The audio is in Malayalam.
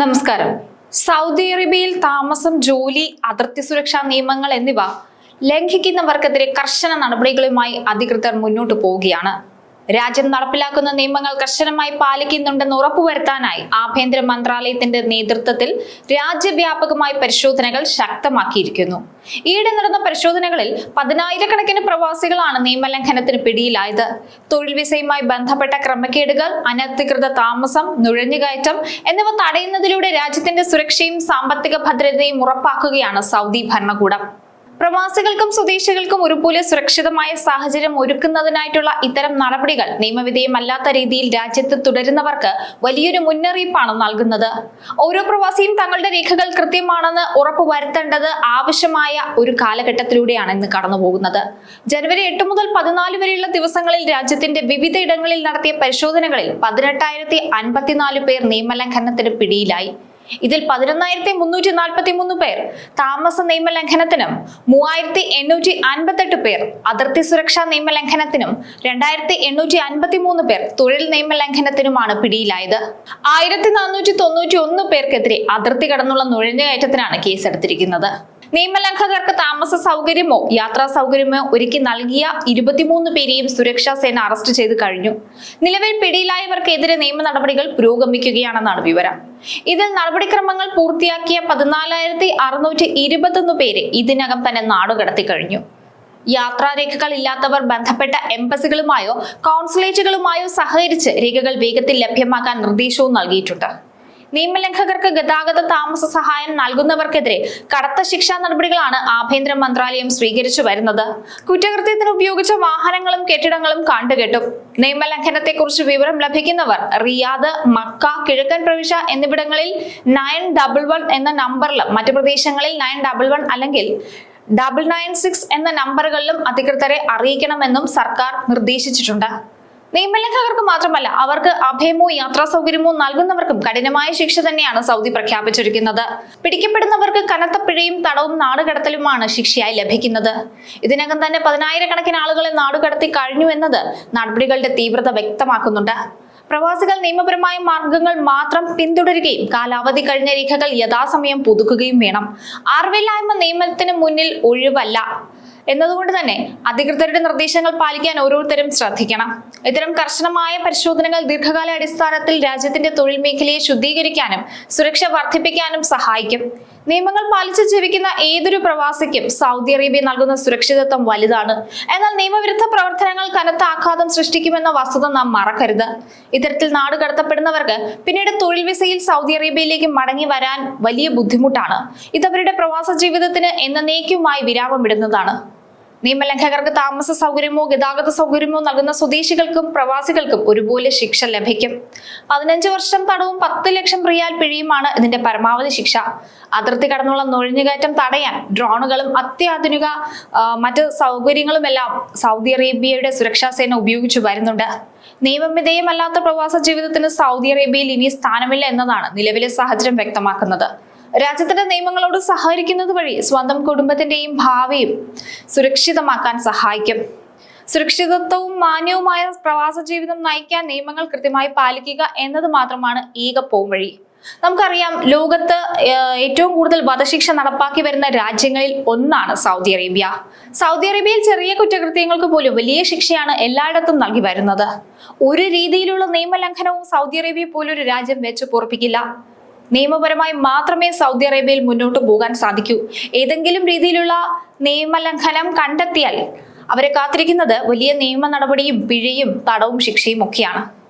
നമസ്കാരം. സൗദി അറേബ്യയിൽ താമസം ജോലി അതിർത്തി സുരക്ഷാ നിയമങ്ങൾ എന്നിവ ലംഘിക്കുന്നവർക്കെതിരെ കർശന നടപടികളുമായി അധികൃതർ മുന്നോട്ട് പോവുകയാണ്. രാജ്യം നടപ്പിലാക്കുന്ന നിയമങ്ങൾ കർശനമായി പാലിക്കുന്നുണ്ടെന്ന് ഉറപ്പുവരുത്താനായി ആഭ്യന്തര മന്ത്രാലയത്തിന്റെ നേതൃത്വത്തിൽ രാജ്യവ്യാപകമായി പരിശോധനകൾ ശക്തമാക്കിയിരിക്കുന്നു. ഈയിടെ നടന്ന പരിശോധനകളിൽ പതിനായിരക്കണക്കിന് പ്രവാസികളാണ് നിയമലംഘനത്തിന് പിടിയിലായത്. തൊഴിൽ വിസയുമായി ബന്ധപ്പെട്ട ക്രമക്കേടുകൾ അനധികൃത താമസം നുഴഞ്ഞുകയറ്റം എന്നിവ തടയുന്നതിലൂടെ രാജ്യത്തിന്റെ സുരക്ഷയും സാമ്പത്തിക ഭദ്രതയും ഉറപ്പാക്കുകയാണ് സൗദി ഭരണകൂടം. പ്രവാസികൾക്കും സ്വദേശികൾക്കും ഒരുപോലെ സുരക്ഷിതമായ സാഹചര്യം ഒരുക്കുന്നതിനായിട്ടുള്ള ഇത്തരം നടപടികൾ നിയമവിധേയമല്ലാത്ത രീതിയിൽ രാജ്യത്ത് തുടരുന്നവർക്ക് വലിയൊരു മുന്നറിയിപ്പാണ് നൽകുന്നത്. ഓരോ പ്രവാസിയും തങ്ങളുടെ രേഖകൾ കൃത്യമാണെന്ന് ഉറപ്പുവരുത്തേണ്ടത് ആവശ്യമായ ഒരു കാലഘട്ടത്തിലൂടെയാണ് ഇന്ന് കടന്നുപോകുന്നത്. ജനുവരി എട്ട് മുതൽ പതിനാല് വരെയുള്ള ദിവസങ്ങളിൽ രാജ്യത്തിന്റെ വിവിധ ഇടങ്ങളിൽ നടത്തിയ പരിശോധനകളിൽ പതിനെട്ടായിരത്തി അൻപത്തിനാല് പേർ നിയമലംഘനത്തിന് പിടിയിലായി. ഇതിൽ പതിനൊന്നായിരത്തി മുന്നൂറ്റി നാൽപ്പത്തി മൂന്ന് പേർ. താമസ നിയമലംഘനത്തിനും മൂവായിരത്തി എണ്ണൂറ്റി അൻപത്തെട്ട് പേർ. അതിർത്തി സുരക്ഷാ നിയമലംഘനത്തിനും രണ്ടായിരത്തി എണ്ണൂറ്റി അൻപത്തി മൂന്ന് പേർ തൊഴിൽ നിയമലംഘനത്തിനുമാണ് പിടിയിലായത്. ആയിരത്തി നാനൂറ്റി തൊണ്ണൂറ്റി ഒന്ന് പേർക്കെതിരെ അതിർത്തി കടന്നുള്ള നുഴഞ്ഞുകയറ്റത്തിനാണ് കേസെടുത്തിരിക്കുന്നത്. നിയമലംഘകർക്ക് താമസ സൗകര്യമോ യാത്രാ സൗകര്യമോ ഒരുക്കി നൽകിയ ഇരുപത്തിമൂന്ന് പേരെയും സുരക്ഷാ സേന അറസ്റ്റ് ചെയ്ത് കഴിഞ്ഞു. നിലവിൽ പിടിയിലായവർക്കെതിരെ നിയമ നടപടികൾ പുരോഗമിക്കുകയാണെന്നാണ് വിവരം. ഇതിൽ നടപടിക്രമങ്ങൾ പൂർത്തിയാക്കിയ പതിനാലായിരത്തി അറുന്നൂറ്റി ഇരുപത്തൊന്ന് പേര് ഇതിനകം തന്നെ നാടുകടത്തി കഴിഞ്ഞു. യാത്രാരേഖകൾ ഇല്ലാത്തവർ ബന്ധപ്പെട്ട എംബസികളുമായോ കോൺസുലേറ്റുകളുമായോ സഹകരിച്ച് രേഖകൾ വേഗത്തിൽ ലഭ്യമാക്കാൻ നിർദ്ദേശവും നൽകിയിട്ടുണ്ട്. നിയമലംഘകർക്ക് ഗതാഗത താമസ സഹായം നൽകുന്നവർക്കെതിരെ കടുത്ത ശിക്ഷാ നടപടികളാണ് ആഭ്യന്തര മന്ത്രാലയം സ്വീകരിച്ചു വരുന്നത്. കുറ്റകൃത്യത്തിന് ഉപയോഗിച്ച വാഹനങ്ങളും കെട്ടിടങ്ങളും കണ്ടുകെട്ടും. നിയമലംഘനത്തെക്കുറിച്ച് വിവരം ലഭിക്കുന്നവർ റിയാദ് മക്ക കിഴക്കൻ പ്രവിശ്യ എന്നിവിടങ്ങളിൽ നയൻ ഡബിൾ വൺ എന്ന നമ്പറിലും മറ്റു പ്രദേശങ്ങളിൽ നയൻ ഡബിൾ വൺ അല്ലെങ്കിൽ ഡബിൾ നയൻ സിക്സ് എന്ന നമ്പറുകളിലും അധികൃതരെ അറിയിക്കണമെന്നും സർക്കാർ നിർദ്ദേശിച്ചിട്ടുണ്ട്. നിയമലംഘകർക്ക് മാത്രമല്ല അവർക്ക് അഭയമോ യാത്രാ സൗകര്യമോ നൽകുന്നവർക്കും കഠിനമായ ശിക്ഷ തന്നെയാണ് സൗദി പ്രഖ്യാപിച്ചിരിക്കുന്നത്. പിടിക്കപ്പെടുന്നവർക്ക് കനത്ത പിഴയും തടവും നാടുകടത്തലുമാണ് ശിക്ഷയായി ലഭിക്കുന്നത്. ഇതിനകം തന്നെ പതിനായിരക്കണക്കിന് ആളുകളെ നാടുകടത്തി കഴിഞ്ഞു എന്നത് നടപടികളുടെ തീവ്രത വ്യക്തമാക്കുന്നുണ്ട്. പ്രവാസികൾ നിയമപരമായ മാർഗങ്ങൾ മാത്രം പിന്തുടരുകയും കാലാവധി കഴിഞ്ഞ രേഖകൾ യഥാസമയം പുതുക്കുകയും വേണം. അറിവില്ലായ്മ നിയമത്തിന് മുന്നിൽ ഒഴിവല്ല. എന്നതുകൊണ്ട് തന്നെ അധികൃതരുടെ നിർദ്ദേശങ്ങൾ പാലിക്കാൻ ഓരോരുത്തരും ശ്രദ്ധിക്കണം. ഇത്തരം കർശനമായ പരിശോധനകൾ ദീർഘകാല അടിസ്ഥാനത്തിൽ രാജ്യത്തിന്റെ തൊഴിൽ മേഖലയെ ശുദ്ധീകരിക്കാനും സുരക്ഷ വർദ്ധിപ്പിക്കാനും സഹായിക്കും. നിയമങ്ങൾ പാലിച്ച് ജീവിക്കുന്ന ഏതൊരു പ്രവാസിക്കും സൗദി അറേബ്യ നൽകുന്ന സുരക്ഷിതത്വം വലുതാണ്. എന്നാൽ നിയമവിരുദ്ധ പ്രവർത്തനങ്ങൾ കനത്ത ആഘാതം സൃഷ്ടിക്കുമെന്ന വസ്തുത നാം മറക്കരുത്. ഇത്തരത്തിൽ നാട് കടത്തപ്പെടുന്നവർക്ക് പിന്നീട് തൊഴിൽ വിസയിൽ സൗദി അറേബ്യയിലേക്ക് മടങ്ങി വരാൻ വലിയ ബുദ്ധിമുട്ടാണ്. ഇതവരുടെ പ്രവാസ ജീവിതത്തിന് എന്നേക്കുമായി വിരാമമിടുന്നതാണ്. നിയമലംഘകർക്ക് താമസ സൗകര്യമോ ഗതാഗത സൗകര്യമോ നൽകുന്ന സ്വദേശികൾക്കും പ്രവാസികൾക്കും ഒരുപോലെ ശിക്ഷ ലഭിക്കും. പതിനഞ്ച് വർഷം തടവും പത്ത് ലക്ഷം റിയാൽ പിഴിയുമാണ് ഇതിന്റെ പരമാവധി ശിക്ഷ. അതിർത്തി കടന്നുള്ള നുഴഞ്ഞുകയറ്റം തടയാൻ ഡ്രോണുകളും അത്യാധുനിക മറ്റ് സൗകര്യങ്ങളുമെല്ലാം സൗദി അറേബ്യയുടെ സുരക്ഷാ സേന ഉപയോഗിച്ചു വരുന്നുണ്ട്. നിയമവിധേയമല്ലാത്ത പ്രവാസ ജീവിതത്തിന് സൗദി അറേബ്യയിൽ ഇനി സ്ഥാനമില്ല എന്നതാണ് നിലവിലെ സാഹചര്യം വ്യക്തമാക്കുന്നത്. രാജ്യത്തിന്റെ നിയമങ്ങളോട് സഹകരിക്കുന്നത് വഴി സ്വന്തം കുടുംബത്തിന്റെയും ഭാവിയും സുരക്ഷിതമാക്കാൻ സഹായിക്കും. സുരക്ഷിതത്വവും മാന്യവുമായ പ്രവാസ ജീവിതം നയിക്കാൻ നിയമങ്ങൾ കൃത്യമായി പാലിക്കുക എന്നത് മാത്രമാണ് ഏക പോംവഴി നമുക്കറിയാം ലോകത്ത് ഏറ്റവും കൂടുതൽ വധശിക്ഷ നടപ്പാക്കി വരുന്ന രാജ്യങ്ങളിൽ ഒന്നാണ് സൗദി അറേബ്യ. സൗദി അറേബ്യയിൽ ചെറിയ കുറ്റകൃത്യങ്ങൾക്ക് പോലും വലിയ ശിക്ഷയാണ് എല്ലായിടത്തും നൽകി വരുന്നത്. ഒരു രീതിയിലുള്ള നിയമലംഘനവും സൗദി അറേബ്യ പോലൊരു രാജ്യം വെച്ച് പൊറപ്പിക്കില്ല. നിയമപരമായി മാത്രമേ സൗദി അറേബ്യയിൽ മുന്നോട്ട് പോകാൻ സാധിക്കൂ. ഏതെങ്കിലും രീതിയിലുള്ള നിയമലംഘനം കണ്ടെത്തിയാൽ അവരെ കാത്തിരിക്കുന്നത് വലിയ നിയമ നടപടിയും പിഴയും തടവും ശിക്ഷയും ഒക്കെയാണ്.